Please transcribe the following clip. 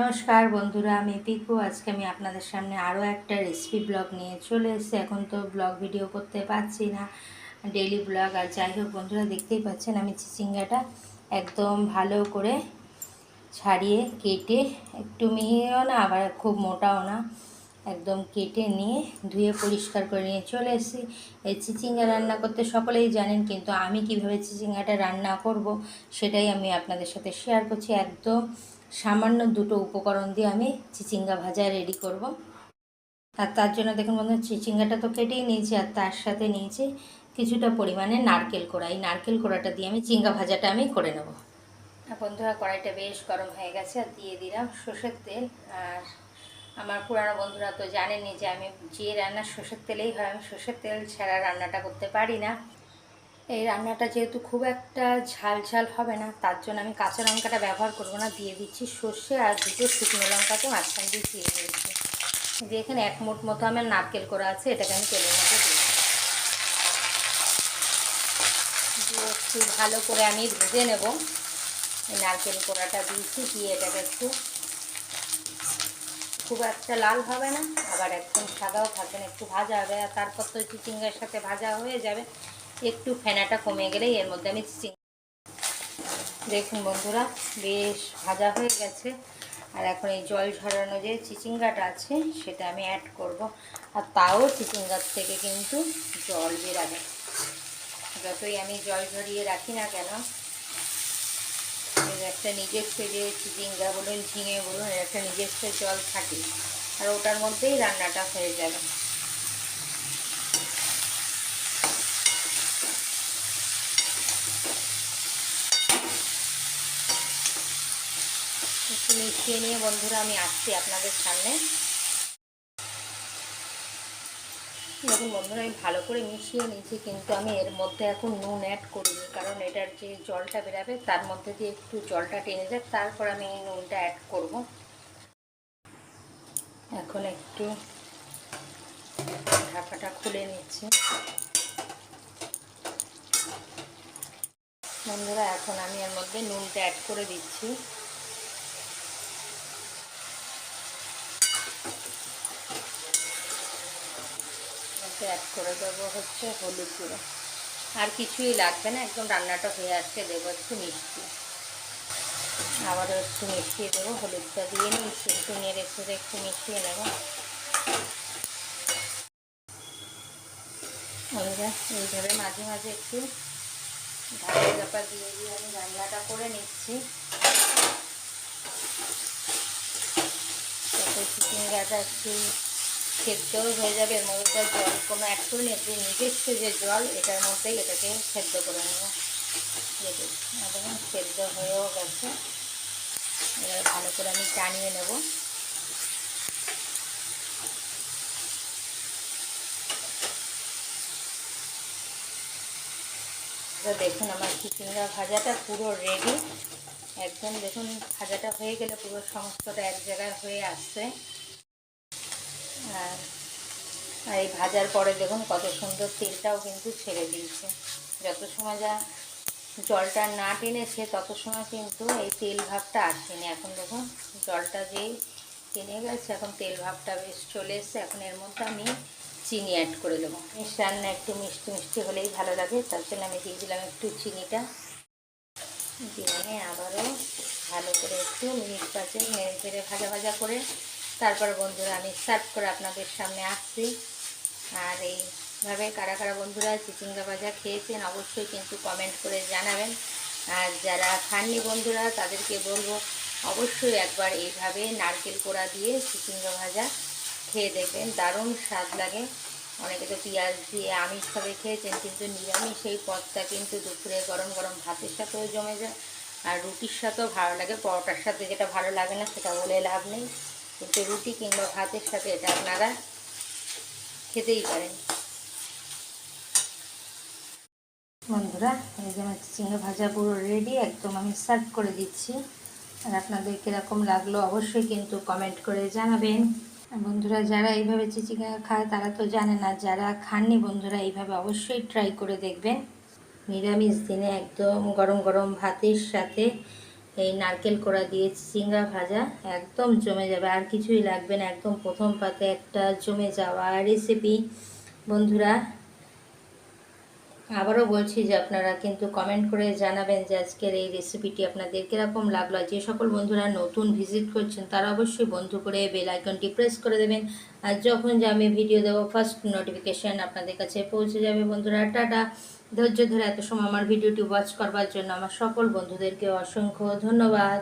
নমস্কার বন্ধুরা, আমি পিকু। আজকে আমি আপনাদের সামনে আরও একটা রেসিপি ব্লগ নিয়ে চলে এসেছি। এখন তো ব্লগ ভিডিও করতে পারছি না ডেলি ব্লগ আর যাই হোক বন্ধুরা, দেখতেই পাচ্ছেন আমি চিচিঙ্গাটা একদম ভালো করে ছাড়িয়ে, কেটে, একটু মিহিও না, আবার খুব মোটাও না, একদম কেটে নিয়ে, ধুয়ে পরিষ্কার করে নিয়ে চলে এসেছি। এই চিচিঙ্গা রান্না করতে সকলেই জানেন, কিন্তু আমি কীভাবে চিচিঙ্গাটা রান্না করব, সেটাই আমি আপনাদের সাথে শেয়ার করছি। একদম সামান্য দুটো উপকরণ দিয়ে আমি চিচিঙ্গা ভাজা রেডি করব। আর তার জন্য দেখুন বন্ধু চিচিঙ্গাটা তো কেটেই নিয়েছি আর তার সাথে নিয়েছি কিছুটা পরিমাণে নারকেল কোড়া। এই নারকেল কোড়াটা দিয়ে আমি চিঙ্গা ভাজাটা আমি করে নেব। বন্ধুরা, কড়াইটা বেশ গরম হয়ে গেছে, আর দিয়ে দিলাম সর্ষের তেল। আর আমার পুরানো বন্ধুরা তো জানেনি যে আমি যে রান্না সর্ষের তেলেই হয়, আমি সর্ষের তেল ছাড়া রান্নাটা করতে পারি না। এই রান্নাটা যেহেতু খুব একটা ঝাল ঝাল হবে না, তার জন্য আমি কাঁচা লঙ্কাটা ব্যবহার করব না, দিয়ে দিচ্ছি সর্ষে আর দুটো শুকনো লঙ্কাকে মাঝখান দিয়ে দিয়ে দিয়েছি দিয়ে এখানে এক মুঠ মতো আমার নারকেল করা আছে, এটাকে আমি তেলের মধ্যে দিই দিয়ে একটু ভালো করে আমি ভেজে নেব। এই নারকেল কোড়াটা দিয়েছি, দিয়ে এটাকে একটু খুব একটা লাল হবে না, আবার একদম সাদাও থাকবে না, একটু ভাজা হবে, আর তারপর তো চিচিঙ্গার সাথে ভাজা হয়ে যাবে। একটু ফেনাটা কমে গেলেই এর মধ্যে আমি দেখুন বন্ধুরা, বেশ ভাজা হয়ে গেছে। আর এখন এই জল ঝরানো যে চিচিঙ্গাটা আছে, সেটা আমি অ্যাড করব। আর তাও চিচিঙ্গার থেকে কিন্তু জল বেরাবে। যতই আমি জল ঝরিয়ে রাখি না কেন, এর একটা নিজস্ব যে চিচিঙ্গা বলুন, ঝিঙে বলুন, এর একটা নিজস্ব জল থাকে। আর ওটার মধ্যেই রান্নাটা হয়ে যাবে। মিশিয়ে নিয়ে বন্ধুরা আমি আসছি আপনাদের সামনে। দেখুন বন্ধুরা, আমি ভালো করে মিশিয়ে নিয়েছি, কিন্তু আমি এর মধ্যে এখন নুন অ্যাড করিনি, কারণ এটার যে জলটা বেরাবে তার মধ্যে দিয়ে একটু জলটা টেনে যাক, তারপর আমি এই নুনটা অ্যাড করব। এখন একটু ঢাকাটা খুলে নিচ্ছি। বন্ধুরা, এখন আমি এর মধ্যে নুনটা অ্যাড করে দিচ্ছি। অ্যাড করে দেবো হচ্ছে হলুদ গুঁড়ো। আর কিছুই লাগবে না, একদম রান্নাটা হয়ে আসছে, দেবো একটু মিষ্টি। আবারও একটু মিশিয়ে দেবো, হলুদটা দিয়ে মিশিয়ে একটু নেড়ে ছেড়ে একটু মিশিয়ে নেব। এইভাবে মাঝে মাঝে একটু ঢাকা চাপা দিয়ে দিয়ে আমি রান্নাটা করে নিচ্ছি। চিকেন গাটা একটু সেদ্ধও হয়ে যাবে, এর মধ্যে জল, কোনো একটু নিজস্ব যে জল, এটার মধ্যেই এটাকে সেদ্ধ করে নেব। দেখুন সেদ্ধ হয়েও গেছে। এবার ভালো করে আমি টানিয়ে নেব। দেখুন আমার চিচিঙ্গা ভাজাটা পুরো রেডি একদম দেখুন ভাজাটা হয়ে গেলে পুরো সমস্তটা এক জায়গায় হয়ে আসছে। আর এই ভাজার পরে দেখুন কত সুন্দর তেলটাও কিন্তু ছেড়ে দিয়েছে। যত সময় যা জলটা না টেনেছে, তত সময় কিন্তু এই তেল ভাবটা আসেনি। এখন দেখুন জলটা যেই টেনে গেছে, এখন তেল ভাবটা বেশ চলে এসছে। এখন এর মধ্যে আমি চিনি অ্যাড করে দেবো। রান্না একটু মিষ্টি মিষ্টি হলেই ভালো লাগে, তার জন্য আমি দিয়ে দিলাম একটু চিনিটা। দিয়ে আবারও ভালো করে একটু মিনিট পাঁচে নেড়ে ভাজা ভাজা করে তারপর বন্ধুরা আমি সার্ভ করে আপনাদের সামনে আসছি। আর এইভাবে কারা কারা বন্ধুরা চিচিঙ্গা ভাজা খেয়েছেন অবশ্যই কিন্তু কমেন্ট করে জানাবেন। আর যারা খাননি বন্ধুরা, তাদেরকে বলব অবশ্যই একবার এইভাবে নারকেল কোড়া দিয়ে চিচিঙ্গা ভাজা খেয়ে দেখবেন। দারুণ স্বাদ লাগে। অনেকে তো পেঁয়াজ দিয়ে আমিষভাবে খেয়েছেন, কিন্তু নিরামিষ এই পদটা কিন্তু দুপুরে গরম গরম ভাতের সাথেও জমে যায়। আর রুটির সাথেও ভালো লাগে, পরোটার সাথে যেটা ভালো লাগে না সেটা বলে লাভ নেই। কিন্তু রুটি কিংবা ভাতের সাথে এটা আপনারা খেতেই পারেন। বন্ধুরা, এই যে আমার চিংড়ি ভাজা পুরো রেডি একদম আমি সার্ভ করে দিচ্ছি। আর আপনাদের কীরকম লাগল অবশ্যই কিন্তু কমেন্ট করে জানাবেন। বন্ধুরা, যারা এইভাবে চিচিঙ্গা খায়, তারা তো জানে না, যারা খাননি বন্ধুরা, এইভাবে অবশ্যই ট্রাই করে দেখবেন। নিরামিষ দিনে একদম গরম গরম ভাতের সাথে এই নারকেল কোড়া দিয়ে চিংড়া ভাজা একদম জমে যাবে। আর কিছুই লাগবে না, একদম প্রথম পাতে একটা জমে যাওয়া রেসিপি বন্ধুরা আবারও বলছি যে আপনারা কিন্তু কমেন্ট করে জানাবেন যে আজকের এই রেসিপিটি আপনাদের কীরকম লাগল। যে সকল বন্ধুরা নতুন ভিজিট করছেন, তারা অবশ্যই বন্ধু করে বেল আইকনটি প্রেস করে দেবেন। আর যখন যে আমি ভিডিও দেবো ফার্স্ট নোটিফিকেশান আপনাদের কাছে পৌঁছে যাবে। বন্ধুরা, টাটা। ধৈর্য ধরে এত সময় আমার ভিডিওটি ওয়াচ করবার জন্য আমার সকল বন্ধুদেরকে অসংখ্য ধন্যবাদ।